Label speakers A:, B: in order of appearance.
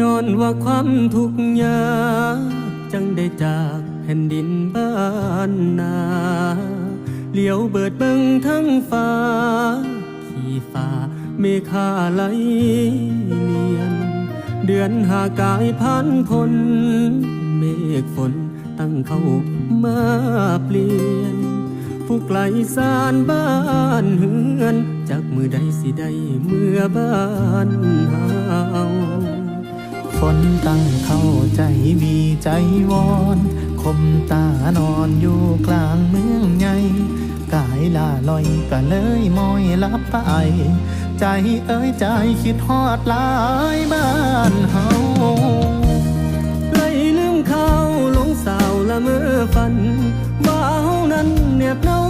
A: ย้อนว่าความทุกข์ยากจังได้จากแผ่นดินบ้านนาเหลียวเบิดเบิงทั้งฟ้า ขี่ฟ้าเมฆาไหลเนียน เดือนหากายพันพลเมฆฝนตั้งเข้ามาเปลี่ยน ผู้ไกลสารบ้านเฮือน จากมือใดสิได้เมื่อบ้าน
B: คนตั้งเข้าใจมีใจวอนคมตานอนอยู่กลางเมืองใหญ่กายลาลอยก็เลยมอยลับไป ใจเอ้ยใจคิดฮอดลายบ้านเฮา
A: ไรลืมเขาลงสาวละเมอฝันว่าเฮานั้นเนียบเน่า